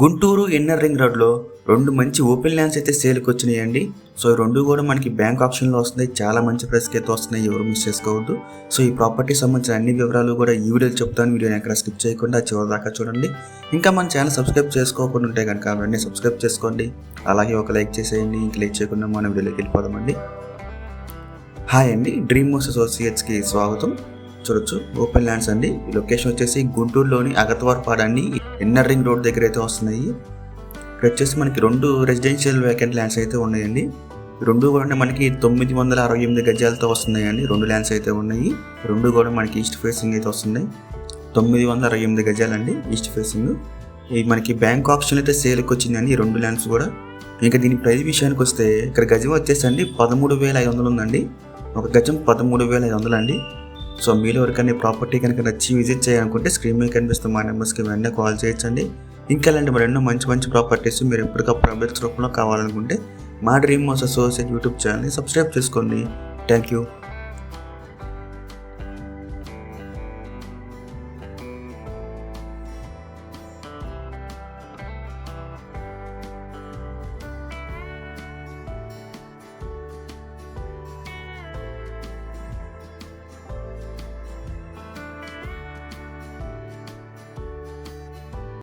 Guntur inner ring రోడ్లో రెండు మంచి ఓపెన్ ల్యాండ్స్ అయితే సేల్కి వచ్చినాయండి సో రెండు కూడా మనకి బ్యాంక్ ఆప్షన్లో వస్తున్నాయి. చాలా మంచి ప్రైస్కి అయితే వస్తున్నాయి. ఎవరు మిస్ చేసుకోవద్దు. సో ఈ ప్రాపర్టీ సంబంధించిన అన్ని వివరాలు కూడా ఈ వీడియోలో చెప్తాను. వీడియోని ఎక్కడ స్కిప్ చేయకుండా చివరి దాకా చూడండి. ఇంకా మన ఛానల్ సబ్స్క్రైబ్ చేసుకోకుండా ఉంటే కనుక వెంటనే సబ్స్క్రైబ్ చేసుకోండి. అలాగే ఒక లైక్ చేసేయండి. ఇంక లైక్ చేయకుండా మన వీడియోలోకి వెళ్ళిపోదామండి. హాయ్ అండి. డ్రీమ్ మోస్ అసోసియేట్స్కి స్వాగతం. చూడొచ్చు. ఓపెన్ ల్యాండ్స్ అండి. ఈ లొకేషన్ వచ్చేసి గుంటూరులోని అగతవారపాడు అండి ఇన్నర్ రింగ్ రోడ్ దగ్గర అయితే వస్తున్నాయి. ఇక్కడ వచ్చేసి మనకి రెండు రెసిడెన్షియల్ వేకెంట్ ల్యాండ్స్ అయితే ఉన్నాయండి. రెండు కూడా మనకి తొమ్మిది వందల అరవై ఎనిమిది గజాలతో వస్తున్నాయండి. రెండు ల్యాండ్స్ అయితే ఉన్నాయి. రెండు కూడా మనకి ఈస్ట్ ఫేసింగ్ అయితే వస్తున్నాయి. తొమ్మిది వందల అరవై ఎనిమిది గజాలండి ఈస్ట్ ఫేసింగ్ ఇది మనకి బ్యాంక్ ఆప్షన్ అయితే సేల్కి వచ్చిందండి. ఈ రెండు ల్యాండ్స్ కూడా. ఇంకా దీని ప్రైస్ విషయానికి వస్తే ఇక్కడ గజం వచ్చేసి అండి పదమూడు వేల ఐదు వందలు ఉందండి. ఒక గజం పదమూడు వేల ఐదు వందలు అండి సో మీలో ఎవరికైనా ప్రాపర్టీ కనుక నచ్చి విజిట్ చేయాలనుకుంటే స్క్రీన్ మీద కనిపిస్తున్న మా నెంబర్స్కి వెంటనే కాల్ చేయొచ్చండి. ఇంకా ఇలాంటి మరెన్నో మంచి మంచి ప్రాపర్టీస్ మీరు ఎప్పటికప్పుడు అప్డేట్స్ రూపంలో కావాలనుకుంటే మా డ్రీమ్ హౌస్ అసోసియేట్ యూట్యూబ్ ఛానల్ని సబ్స్క్రైబ్ చేసుకోండి. Thank you